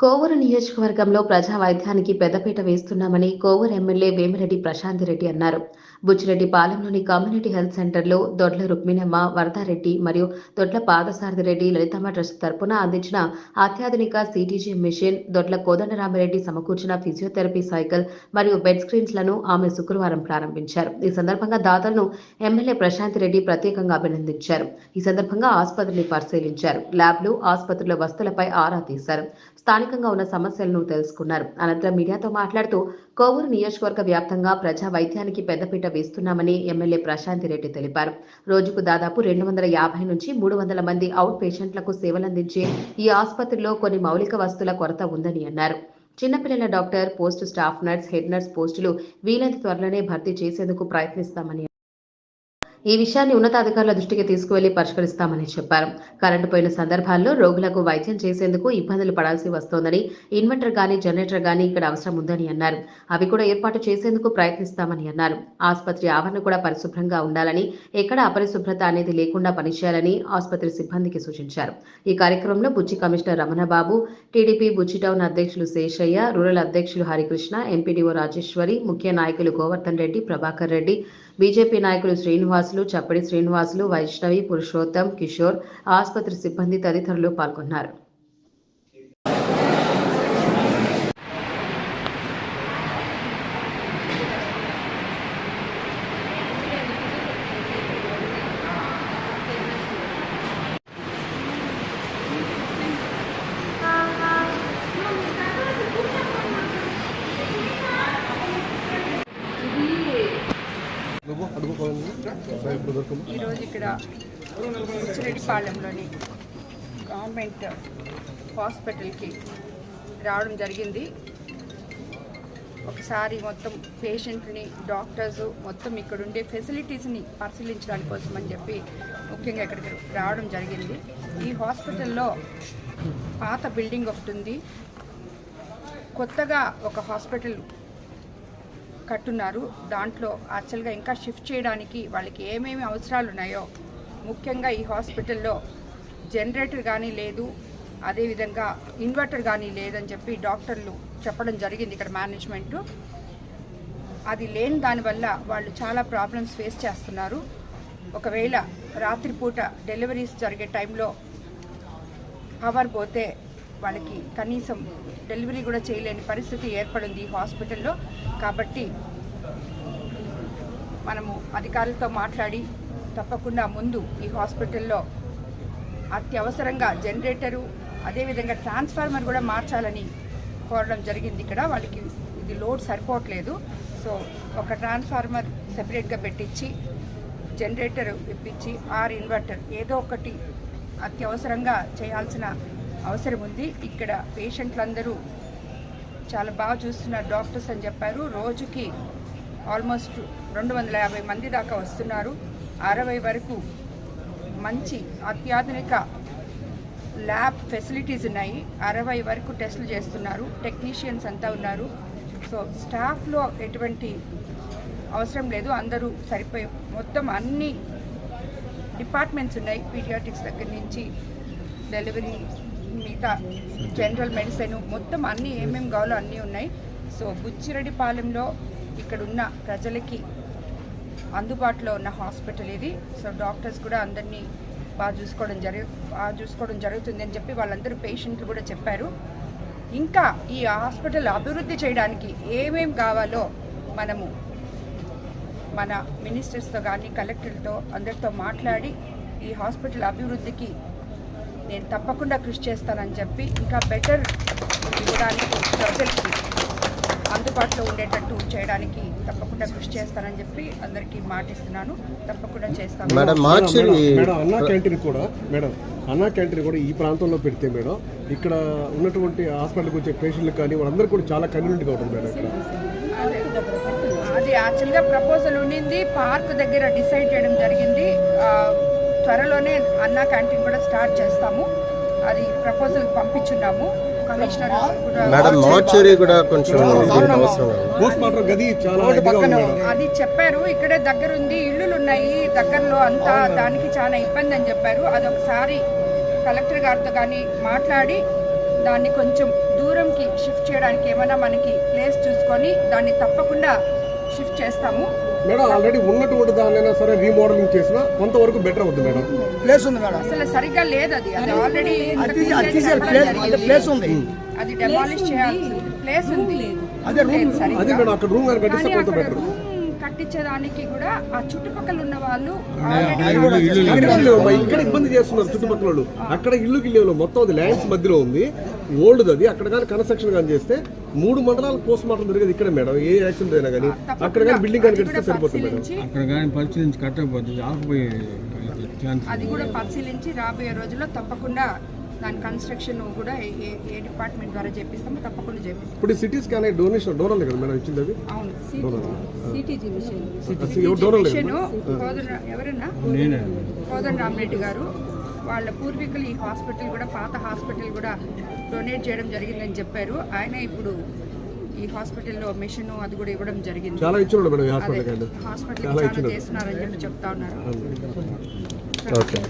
కోవూరు నియోజకవర్గంలో ప్రజా వైద్యానికి పెద్దపీట వేస్తున్నామని కోవూరు ఎమ్మెల్యే వేమిరెడ్డి ప్రశాంత్ రెడ్డి అన్నారు. బుచ్చిరెడ్డి పాలెంలోని కమ్యూనిటీ హెల్త్ సెంటర్లో దొడ్ల రుక్మిణమ్మ వరదారెడ్డి మరియు దొడ్ల పాదసారథి రెడ్డి లలితమ్మ ట్రస్ట్ తరపున అందించిన అత్యాధునిక సిటీజీ మిషన్ దొడ్ల కోదండరామరెడ్డి సమకూర్చిన ఫిజియోథెరపీ సైకిల్ మరియు బెడ్ స్క్రీన్స్లను ఆమె శుక్రవారం ప్రారంభించారు. ఈ సందర్భంగా దాతలను ఎమ్మెల్యే ప్రశాంత్ రెడ్డి ప్రత్యేకంగా అభినందించారు. ఈ సందర్భంగా ఆసుపత్రిని పరిశీలించారు. ల్యాబ్లు ఆసుపత్రుల వస్తువులపై ఆరా తీశారు. స్థానికంగా ఉన్న సమస్యలను తెలుసుకున్నారు. అనంతరం మీడియాతో మాట్లాడుతూ కోవూరు నియోజకవర్గ వ్యాప్తంగా ప్రజా వైద్యానికి పెద్దపీట వేస్తున్నామని ఎమ్మెల్యే ప్రశాంతి రెడ్డి తెలిపారు. రోజుకు దాదాపు రెండు వందల యాభై నుంచి మూడు వందల మంది అవుట్ పేషెంట్లకు సేవలందించే ఈ ఆసుపత్రిలో కొన్ని మౌలిక వస్తువుల కొరత ఉందని అన్నారు. చిన్నపిల్లల doctor post staff nurse head nurse పోస్టులు వీలైనంత త్వరలోనే భర్తీ చేసేందుకు ప్రయత్నిస్తామని ఈ విషయాన్ని ఉన్నతాధికారుల దృష్టికి తీసుకువెళ్ళి పరిష్కరిస్తామని చెప్పారు. కరెంటు పోయిన సందర్భాల్లో రోగులకు వైద్యం చేసేందుకు ఇబ్బందులు పడాల్సి వస్తోందని ఇన్వర్టర్ గానీ జనరేటర్ గానీ ఇక్కడ అవసరం ఉందని అన్నారు. అవి కూడా ఏర్పాటు చేసేందుకు ప్రయత్నిస్తామని అన్నారు. ఆసుపత్రి ఆవరణ కూడా పరిశుభ్రంగా ఉండాలని ఎక్కడ అపరిశుభ్రత అనేది లేకుండా పనిచేయాలని ఆసుపత్రి సిబ్బందికి సూచించారు. ఈ కార్యక్రమంలో Bujji commissioner Ramanababu TDP Buchi town అధ్యక్షులు శేషయ్య రూరల్ అధ్యక్షులు హరికృష్ణ ఎంపీడీఓ రాజేశ్వరి ముఖ్య నాయకులు గోవర్ధన్ రెడ్డి ప్రభాకర్ రెడ్డి బీజేపీ నాయకులు శ్రీనివాసులు చప్పడి శ్రీనివాసులు వైష్ణవి పురుషోత్తం కిషోర్ ఆసుపత్రి సిబ్బంది తదితరులు పాల్గొన్నారు. ఈరోజు ఇక్కడ ఉచ్చిరెడ్డిపాళెంలోని గవర్నమెంట్ హాస్పిటల్కి రావడం జరిగింది. ఒకసారి మొత్తం పేషెంట్ని డాక్టర్స్ మొత్తం ఇక్కడ ఉండే ఫెసిలిటీస్ని పరిశీలించడానికి కోసం అని చెప్పి ముఖ్యంగా ఇక్కడికి రావడం జరిగింది. ఈ హాస్పిటల్లో పాత బిల్డింగ్ ఒకటి ఉంది. కొత్తగా ఒక హాస్పిటల్ కట్టున్నారు. దాంట్లో యాక్చువల్గా ఇంకా షిఫ్ట్ చేయడానికి వాళ్ళకి ఏమేమి అవసరాలు ఉన్నాయో ముఖ్యంగా ఈ హాస్పిటల్లో జనరేటర్ కానీ లేదు అదేవిధంగా ఇన్వర్టర్ కానీ లేదని చెప్పి డాక్టర్లు చెప్పడం జరిగింది ఇక్కడ మేనేజ్మెంట్ అది లేని దానివల్ల వాళ్ళు చాలా ప్రాబ్లమ్స్ ఫేస్ చేస్తున్నారు. ఒకవేళ రాత్రిపూట డెలివరీస్ జరిగే టైంలో పవర్ పోతే వాళ్ళకి కనీసం డెలివరీ కూడా చేయలేని పరిస్థితి ఏర్పడింది ఈ హాస్పిటల్లో. కాబట్టి మనము అధికారులతో మాట్లాడి తప్పకుండా ముందు ఈ హాస్పిటల్లో అత్యవసరంగా జనరేటరు అదేవిధంగా ట్రాన్స్ఫార్మర్ కూడా మార్చాలని కోరడం జరిగింది. ఇక్కడ వాళ్ళకి ఇది లోడ్ సరిపోవట్లేదు. సో ఒక ట్రాన్స్ఫార్మర్ సెపరేట్గా పెట్టించి జనరేటర్ ఇప్పించి ఆర్ ఇన్వర్టర్ ఏదో ఒకటి అత్యవసరంగా చేయాల్సిన అవసరం ఉంది. ఇక్కడ పేషెంట్లందరూ చాలా బాగా చూస్తున్నారు. డాక్టర్స్ అని చెప్పారు. రోజుకి ఆల్మోస్ట్ రెండు వందల యాభై మంది దాకా వస్తున్నారు. అరవై వరకు మంచి అత్యాధునిక ల్యాబ్ ఫెసిలిటీస్ ఉన్నాయి. అరవై వరకు టెస్టులు చేస్తున్నారు. టెక్నీషియన్స్ అంతా ఉన్నారు. సో స్టాఫ్లో ఎటువంటి అవసరం లేదు. అందరూ సరిపోయి మొత్తం అన్ని డిపార్ట్మెంట్స్ ఉన్నాయి. పీడియాటిక్స్ దగ్గర నుంచి డెలివరీ మిగతా జనరల్ మెడిసిన్ మొత్తం అన్నీ ఏమేమి కావాలో అన్నీ ఉన్నాయి. సో బుచ్చిరెడ్డిపాలెంలో ఇక్కడ ఉన్న ప్రజలకి అందుబాటులో ఉన్న హాస్పిటల్ ఇది. సో డాక్టర్స్ కూడా అందరినీ బాగా చూసుకోవడం జరుగు బాగా చూసుకోవడం జరుగుతుంది అని చెప్పి వాళ్ళందరూ పేషెంట్లు కూడా చెప్పారు. ఇంకా ఈ హాస్పిటల్ అభివృద్ధి చేయడానికి ఏమేం కావాలో మనము మన మినిస్టర్స్తో కానీ కలెక్టర్తో అందరితో మాట్లాడి ఈ హాస్పిటల్ అభివృద్ధికి నేను తప్పకుండా కృషి చేస్తానని చెప్పి ఇంకా బెటర్ ఇవ్వడానికి ప్రజలకి అందుబాటులో ఉండేటట్టు చేయడానికి తప్పకుండా కృషి చేస్తానని చెప్పి అందరికీ మాటిస్తున్నాను. తప్పకుండా చేస్తాను. మేడం మేడం అన్నా క్యాంటీన్ కూడా మేడం అన్నా క్యాంటీన్ కూడా ఈ ప్రాంతంలో పెడితే మేడం ఇక్కడ ఉన్నటువంటి హాస్పిటల్కి వచ్చే పేషెంట్లు కానీ వాళ్ళందరూ కూడా చాలా కన్వీనియంట్గా ఉంటుంది మేడం ఇక్కడ. అదే. యాక్చువల్గా ప్రపోజల్ ఉండింది పార్క్ దగ్గర డిసైడ్ చేయడం జరిగింది. ఆ, త్వరలోనే అన్నా క్యాంటీన్ కూడా స్టార్ట్ చేస్తాము. అది ప్రపోజల్ పంపించున్నాము. కమిషనర్ కూడా మేడం మార్చురి కూడా కొంచెం దీనికి అవసరం. కాదు. పోస్ట్ మార్టం గది చాలా ఇదిగా ఉంది మేడం. అది చెప్పారు ఇక్కడే దగ్గర ఉంది ఇల్లులు ఉన్నాయి దగ్గరలో అంతా దానికి చాలా ఇబ్బంది అని చెప్పారు. అది ఒకసారి కలెక్టర్ గారితో కానీ మాట్లాడి దాన్ని కొంచెం దూరంకి షిఫ్ట్ చేయడానికి ఏమైనా మనకి ప్లేస్ చూసుకొని దాన్ని తప్పకుండా షిఫ్ట్ చేస్తాము. మేడం ఆల్రెడీ ఉన్నటువంటి దాన్నైనా సరే రీమోడలింగ్ చేసినా కొంతవరకు బెటర్ అవుతుంది మేడం. ప్లేస్ ఉంది మేడం. అసలు సరిగ్గా లేదు అది. అది ఆల్రెడీ ప్లేస్ ఉంది. అది డెమాలిష్ చేయాల్సి ప్లేస్ ఉంది. అదే రూమ్. అదే మేడం అక్కడ రూమ్ కట్టిస్తే కొంత బెటర్ కట్టించడానికి కూడా ఆ చుట్టుపక్కల ఉన్న వాళ్ళు ఇక్కడ ఇబ్బంది చేస్తున్నారు చుట్టుపక్కల అక్కడ ఇల్లు గిల్లేవు మొత్తం అది ల్యాండ్స్ మధ్యలో ఉంది. ఓల్డ్ అది. అక్కడ కానీ కన్స్ట్రక్షన్ కానీ చేస్తే మూడు మండలాలకు పోస్ట్ మార్టం జరిగేది ఇక్కడ మేడం. ఏ యాక్సిడెంట్ అయినా కానీ అక్కడ కానీ బిల్డింగ్ కానీ కడితే సరిపోతుంది మేడం. అక్కడ కానీ పరిశీలించి కట్టకపోతే ఛాన్స్ అది కూడా పరిశీలించి రాబోయే రోజుల్లో తప్పకుండా దాని కన్స్ట్రక్షన్ కూడా ఏ- ఏ డిపార్ట్మెంట్ ద్వారా చేపిస్తామో తప్పకుండా చేపిస్తాం. ఇప్పుడు సిటీ స్కాన్ డొనేషన్ డోనర్ కదా మేడం ఇచ్చింది అది? అవును. లేదు మిషన్ ఎవరన్నా? నేనే. కోదండ రామరెడ్డి గారు. వాళ్ళ పూర్వీకులు ఈ హాస్పిటల్ కూడా పాత హాస్పిటల్ కూడా డొనేట్ చేయడం జరిగిందని చెప్పారు. ఆయన ఇప్పుడు ఈ హాస్పిటల్లో మిషన్ అది కూడా ఇవ్వడం జరిగింది. చాలా అదే హాస్పిటల్ చాలా. చేస్తున్నారని చెప్పి చెప్తా ఉన్నారు. ఓకే.